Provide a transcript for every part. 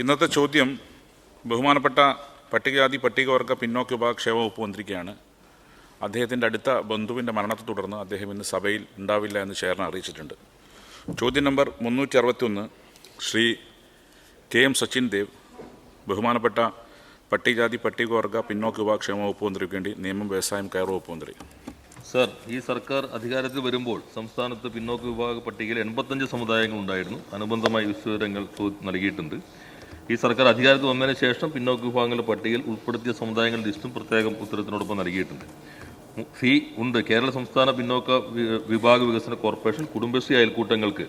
ഇന്നത്തെ ചോദ്യം ബഹുമാനപ്പെട്ട പട്ടികജാതി പട്ടികവർഗ പിന്നോക്ക വിഭാഗ ക്ഷേമ വകുപ്പ് മന്ത്രിക്കാണ്. അദ്ദേഹത്തിന്റെ അടുത്ത ബന്ധുവിന്റെ മരണത്തെ തുടർന്ന് അദ്ദേഹം ഇന്ന് സഭയിൽ ഉണ്ടാവില്ല എന്ന് ചെയർമാൻ അറിയിച്ചിട്ടുണ്ട്. ചോദ്യം നമ്പർ മുന്നൂറ്റി അറുപത്തിയൊന്ന് ശ്രീ കെ എം സച്ചിൻ ദേവ് ബഹുമാനപ്പെട്ട പട്ടികജാതി പട്ടികവർഗ പിന്നോക്ക വിഭാഗ ക്ഷേമ വകുപ്പ് മന്ത്രിക്ക് വേണ്ടി നിയമം വ്യവസായം കയർ വകുപ്പ് മന്ത്രി. സർ ഈ സർക്കാർ അധികാരത്തിൽ വരുമ്പോൾ സംസ്ഥാനത്ത് പിന്നോക്ക വിഭാഗ പട്ടികയിൽ എൺപത്തഞ്ച് സമുദായങ്ങളുണ്ടായിരുന്നു അനുബന്ധമായി വിശദവിവരങ്ങൾ നൽകിയിട്ടുണ്ട്. ഈ സർക്കാർ അധികാരത്തിൽ വന്നതിന് ശേഷം പിന്നോക്ക വിഭാഗങ്ങളുടെ പട്ടികയിൽ ഉൾപ്പെടുത്തിയ സമുദായങ്ങളുടെ ലിസ്റ്റും പ്രത്യേകം ഉത്തരത്തിനോടൊപ്പം നൽകിയിട്ടുണ്ട്. സി ഉണ്ട്. കേരള സംസ്ഥാന പിന്നോക്ക വിഭാഗ വികസന കോർപ്പറേഷൻ കുടുംബശ്രീ അയൽക്കൂട്ടങ്ങൾക്ക്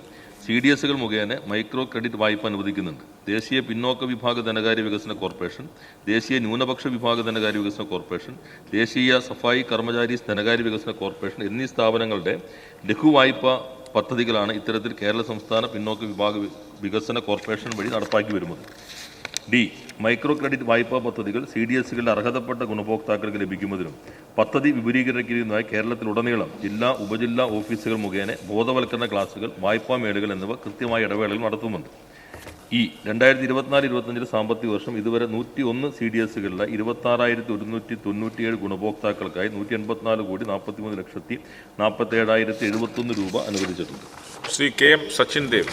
സി ഡി എസുകൾ മുഖേന മൈക്രോ ക്രെഡിറ്റ് വായ്പ അനുവദിക്കുന്നുണ്ട്. ദേശീയ പിന്നോക്ക വിഭാഗ ധനകാര്യ വികസന കോർപ്പറേഷൻ ദേശീയ ന്യൂനപക്ഷ വിഭാഗ ധനകാര്യ വികസന കോർപ്പറേഷൻ ദേശീയ സഫായി കർമ്മചാരീസ് ധനകാര്യ വികസന കോർപ്പറേഷൻ എന്നീ സ്ഥാപനങ്ങളുടെ ലഘുവായ്പ പദ്ധതികളാണ് ഇത്തരത്തിൽ കേരള സംസ്ഥാന പിന്നോക്ക വിഭാഗ വികസന കോർപ്പറേഷൻ വഴി നടപ്പാക്കി വരുന്നത്. ഡി. മൈക്രോ ക്രെഡിറ്റ് വായ്പാ പദ്ധതികൾ സി ഡി എസുകളുടെ അർഹതപ്പെട്ട ഗുണഭോക്താക്കൾക്ക് ലഭിക്കുന്നതിനും പദ്ധതി വിപുലീകരിക്കുന്നതിനായി കേരളത്തിലുടനീളം ജില്ലാ ഉപജില്ലാ ഓഫീസുകൾ മുഖേന ബോധവൽക്കരണ ക്ലാസുകൾ വായ്പാ മേളുകൾ എന്നിവ കൃത്യമായ ഇടവേളകൾ നടത്തുന്നുണ്ട്. ഈ രണ്ടായിരത്തി ഇരുപത്തിനാല് ഇരുപത്തഞ്ചിലെ സാമ്പത്തിക വർഷം ഇതുവരെ നൂറ്റി ഒന്ന് സി ഡി എസുകളിലെ ഇരുപത്തി ആറായിരത്തി ഒരുന്നൂറ്റി തൊണ്ണൂറ്റിയേഴ് ഗുണഭോക്താക്കൾക്കായി നൂറ്റി എൺപത്തിനാല് കോടി നാൽപ്പത്തിമൂന്ന് ലക്ഷത്തി നാൽപ്പത്തേഴായിരത്തി എഴുപത്തൊന്ന് രൂപ അനുവദിച്ചിട്ടുണ്ട്. Shri K M Sachin Dev.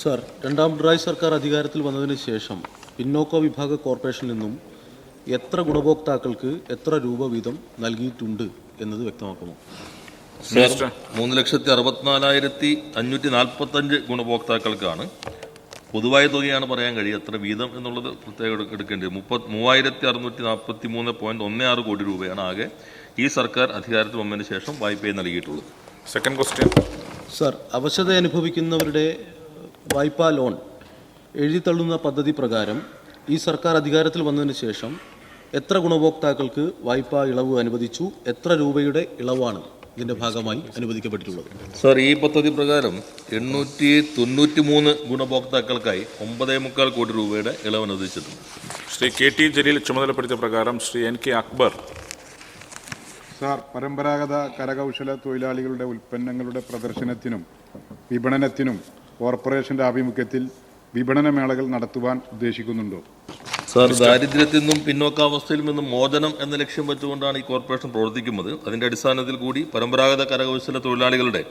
Sir രണ്ടാം പിണറായി സർക്കാർ അധികാരത്തിൽ വന്നതിന് ശേഷം പിന്നോക്ക വിഭാഗ കോർപ്പറേഷനിൽ നിന്നും എത്ര ഗുണഭോക്താക്കൾക്ക് എത്ര രൂപ വീതം നൽകിയിട്ടുണ്ട് എന്നത് വ്യക്തമാക്കുന്നു മൂന്ന് ലക്ഷത്തി അറുപത്തിനാലായിരത്തി അഞ്ഞൂറ്റി നാൽപ്പത്തഞ്ച് ഗുണഭോക്താക്കൾക്കാണ് പൊതുവായ തുകയാണ് പറയാൻ കഴിയുക. എത്ര വീതം എന്നുള്ളത് പ്രത്യേകം എടു- എടുക്കേണ്ടത് മുപ്പത് മൂവായിരത്തി അറുന്നൂറ്റി നാൽപ്പത്തി മൂന്ന് പോയിന്റ് ഒന്ന് ആറ് കോടി രൂപയാണ് ആകെ ഈ സർക്കാർ അധികാരത്തിൽ വന്നതിന് ശേഷം വായ്പയെ നൽകിയിട്ടുള്ളത്. സെക്കൻഡ് ക്വസ്റ്റ്യൻ സർ അവശത അനുഭവിക്കുന്നവരുടെ വായ്പാ ലോൺ എഴുതിത്തള്ളുന്ന പദ്ധതി പ്രകാരം ഈ സർക്കാർ അധികാരത്തിൽ വന്നതിന് ശേഷം എത്ര ഗുണഭോക്താക്കൾക്ക് വായ്പാ ഇളവ് അനുവദിച്ചു? എത്ര രൂപയുടെ ഇളവാണ്? ഇതിന്റെ ഭാഗമായി അനുവദിക്കപ്പെട്ടിട്ടുള്ളത്. സാർ ഈ പദ്ധതി പ്രകാരം എണ്ണൂറ്റി തൊണ്ണൂറ്റി മൂന്ന് ഗുണഭോക്താക്കൾക്കായി ഒമ്പതേ മുക്കാൽ കോടി രൂപയുടെ ഇളവ് അനുവദിച്ചിട്ടുണ്ട്. ശ്രീ കെ ടി ജലീൽ ചുമതലപ്പെടുത്തിയ പ്രകാരം Shri N K Akbar sir പരമ്പരാഗത കരകൗശല തൊഴിലാളികളുടെ ഉൽപ്പന്നങ്ങളുടെ പ്രദർശനത്തിനും വിപണനത്തിനും കോർപ്പറേഷന്റെ ആഭിമുഖ്യത്തിൽ വിപണന മേളകൾ നടത്തുവാൻ ഉദ്ദേശിക്കുന്നുണ്ടോ? സാർ ദാരിദ്ര്യത്തിൽ നിന്നും പിന്നോക്കാവസ്ഥയിൽ നിന്നും മോചനം എന്ന ലക്ഷ്യം വെച്ചുകൊണ്ടാണ് ഈ കോർപ്പറേഷൻ പ്രവർത്തിക്കുന്നത്. അതിന്റെ അടിസ്ഥാനത്തിൽ കൂടി പരമ്പരാഗത കരകൗശല തൊഴിലാളികളുടെ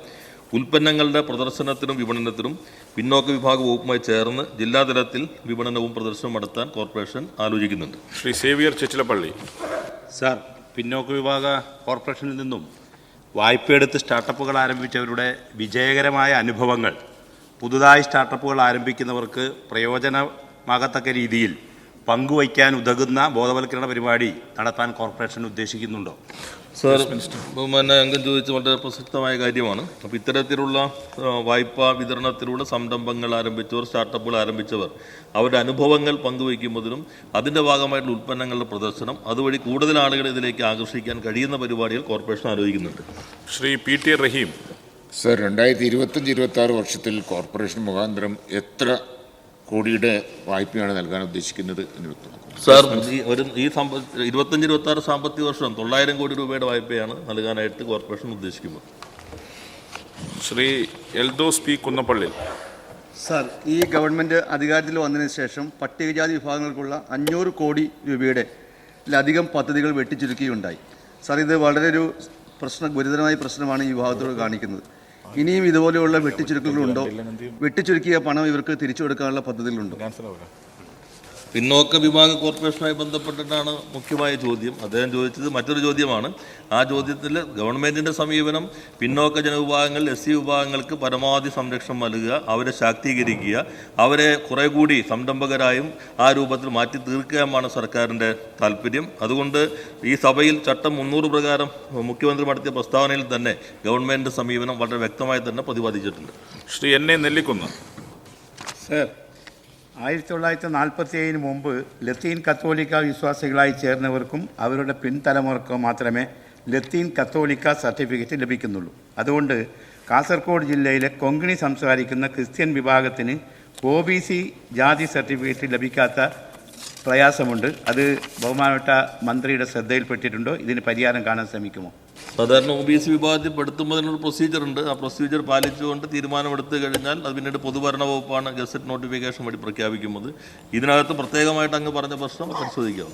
ഉൽപ്പന്നങ്ങളുടെ പ്രദർശനത്തിനും വിപണനത്തിനും പിന്നോക്ക വിഭാഗ വകുപ്പുമായി ചേർന്ന് ജില്ലാതലത്തിൽ വിപണനവും പ്രദർശനവും നടത്താൻ കോർപ്പറേഷൻ ആലോചിക്കുന്നുണ്ട്. ശ്രീ സേവിയർ ചെച്ചിലപ്പള്ളി. സാർ പിന്നോക്ക വിഭാഗ കോർപ്പറേഷനിൽ നിന്നും വായ്പയെടുത്ത് സ്റ്റാർട്ടപ്പുകൾ ആരംഭിച്ചവരുടെ വിജയകരമായ അനുഭവങ്ങൾ പുതുതായി സ്റ്റാർട്ടപ്പുകൾ ആരംഭിക്കുന്നവർക്ക് പ്രയോജനമാകത്തക്ക രീതിയിൽ പങ്കുവയ്ക്കാൻ ഉതകുന്ന ബോധവൽക്കരണ പരിപാടി നടത്താൻ കോർപ്പറേഷൻ ഉദ്ദേശിക്കുന്നുണ്ടോ? സാർ ബഹുമാന അംഗം ചോദിച്ച വളരെ പ്രസക്തമായ കാര്യമാണ്. അപ്പോൾ ഇത്തരത്തിലുള്ള വായ്പ വിതരണത്തിലൂടെ സംരംഭങ്ങൾ ആരംഭിച്ചവർ സ്റ്റാർട്ടപ്പുകൾ ആരംഭിച്ചവർ അവരുടെ അനുഭവങ്ങൾ പങ്കുവയ്ക്കുന്നതിനും അതിന്റെ ഭാഗമായിട്ടുള്ള ഉൽപ്പന്നങ്ങളുടെ പ്രദർശനം അതുവഴി കൂടുതൽ ആളുകളെ ഇതിലേക്ക് ആകർഷിക്കാൻ കഴിയുന്ന പരിപാടികൾ കോർപ്പറേഷൻ ആലോചിക്കുന്നുണ്ട്. Shri P T Raheem. Sir രണ്ടായിരത്തി ഇരുപത്തഞ്ച് ഇരുപത്തി ആറ് വർഷത്തിൽ കോർപ്പറേഷൻ മുഖാന്തരം എത്ര കോടിയുടെ വായ്പയാണ് നൽകാൻ ഉദ്ദേശിക്കുന്നത് എന്ന് വ്യക്തമാക്കും സാർ ഈ ഒരു ഈ സമ്പ ഇരുപത്തഞ്ച് ഇരുപത്തി ആറ് സാമ്പത്തിക വർഷം തൊള്ളായിരം കോടി രൂപയുടെ വായ്പയാണ് നൽകാനായിട്ട് കോർപ്പറേഷൻ ഉദ്ദേശിക്കുന്നത്. ശ്രീ എൽദോസ് പി കുന്നപ്പള്ളി. സാർ ഈ ഗവൺമെന്റ് അധികാരത്തിൽ വന്നതിന് ശേഷം പട്ടികജാതി വിഭാഗങ്ങൾക്കുള്ള അഞ്ഞൂറ് കോടി രൂപയുടെ ലധികം പദ്ധതികൾ വെട്ടിച്ചുരുക്കുകയുണ്ടായി സാർ ഇത് വളരെ ഒരു പ്രശ്ന ഗുരുതരമായ പ്രശ്നമാണ് ഈ വിഭാഗത്തോട് കാണിക്കുന്നത്. ഇനിയും ഇതുപോലെയുള്ള വെട്ടിച്ചുരുക്കലുണ്ടോ വെട്ടിച്ചുരുക്കിയ പണം ഇവർക്ക് തിരിച്ചു കൊടുക്കാനുള്ള പദ്ധതികളുണ്ടോ പിന്നോക്ക വിഭാഗ കോർപ്പറേഷനുമായി ബന്ധപ്പെട്ടിട്ടാണ് മുഖ്യമായ ചോദ്യം. അദ്ദേഹം ചോദിച്ചത് മറ്റൊരു ചോദ്യമാണ്. ആ ചോദ്യത്തിൽ ഗവൺമെന്റിന്റെ സമീപനം പിന്നോക്ക ജനവിഭാഗങ്ങൾ എസ് സി വിഭാഗങ്ങൾക്ക് പരമാവധി സംരക്ഷണം നൽകുക അവരെ ശാക്തീകരിക്കുക അവരെ കുറെ കൂടി സംരംഭകരായും ആ രൂപത്തിൽ മാറ്റി തീർക്കുകയുമാണ് സർക്കാരിന്റെ താല്പര്യം. അതുകൊണ്ട് ഈ സഭയിൽ ചട്ടം മുന്നൂറ് പ്രകാരം മുഖ്യമന്ത്രി നടത്തിയ പ്രസ്താവനയിൽ തന്നെ ഗവൺമെന്റിന്റെ സമീപനം വളരെ വ്യക്തമായി തന്നെ പ്രതിപാദിച്ചിട്ടുണ്ട്. Shri N A Nellikunnu. Sir ആയിരത്തി തൊള്ളായിരത്തി നാൽപ്പത്തി ഏഴിന് മുമ്പ് ലത്തീൻ കത്തോലിക്ക വിശ്വാസികളായി ചേർന്നവർക്കും അവരുടെ പിൻതലമുറക്കും മാത്രമേ ലത്തീൻ കത്തോലിക്ക സർട്ടിഫിക്കറ്റ് ലഭിക്കുന്നുള്ളൂ. അതുകൊണ്ട് കാസർഗോഡ് ജില്ലയിലെ കൊങ്കിണി സംസാരിക്കുന്ന ക്രിസ്ത്യൻ വിഭാഗത്തിന് ഒ ബി സി ജാതി സർട്ടിഫിക്കറ്റ് ലഭിക്കാത്ത പ്രയാസമുണ്ട്. അത് ബഹുമാനപ്പെട്ട മന്ത്രിയുടെ ശ്രദ്ധയിൽപ്പെട്ടിട്ടുണ്ടോ? ഇതിന് പരിഹാരം കാണാൻ ശ്രമിക്കുമോ? സാധാരണ ഒ ബി സി വിഭാഗത്തിൽ പെടുത്തുന്നതിനൊരു പ്രൊസീജിയർ ഉണ്ട്. ആ പ്രൊസീജിയർ പാലിച്ചുകൊണ്ട് തീരുമാനമെടുത്തു കഴിഞ്ഞാൽ അത് പിന്നീട് പൊതുഭരണ വകുപ്പാണ് ഗസറ്റ് നോട്ടിഫിക്കേഷൻ വഴി പ്രഖ്യാപിക്കുന്നത്. ഇതിനകത്ത് പ്രത്യേകമായിട്ട് അങ്ങ് പറഞ്ഞ പ്രശ്നം പരിശോധിക്കാം.